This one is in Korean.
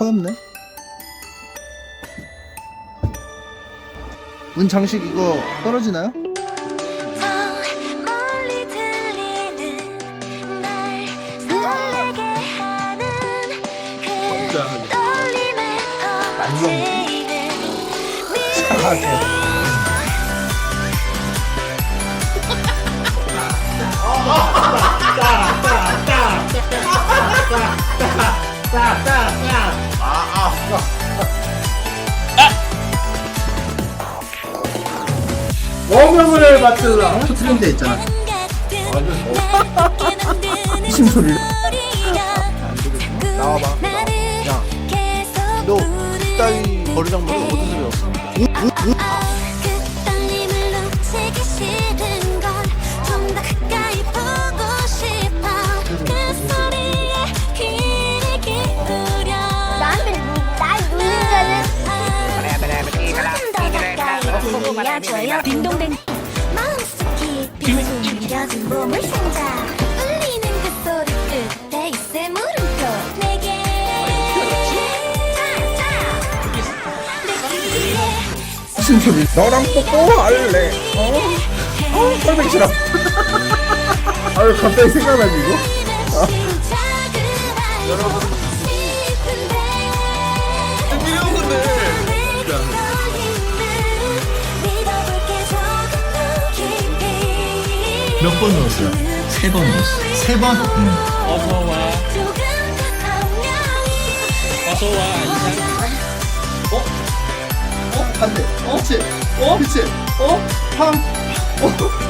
커엽네. 문 장식 이거 떨어지나요? 멀리 원명을 받들라. 터트린 데 있잖아. 무슨 무슨 소리를? 나와봐 야, 너 따위 버르장머리 어디서 배웠어? 들려줘요 딩동댕 마음속 깊이 숨겨진 몸을 상자 울리는 그 소리 끝에 있을 물음표 내게 무슨 소리? 너랑 뽀뽀할래. 어? 어? 꼴보기 싫어. 아유 갑자기 생각나지 이거? 여 몇 번 넣었어요? 세 번 넣었어요. 세 번? 응. 어서 와. 어서 와. 이상. 어? 반대. 어? 그치? 어? 그치? 어? 팡. 어?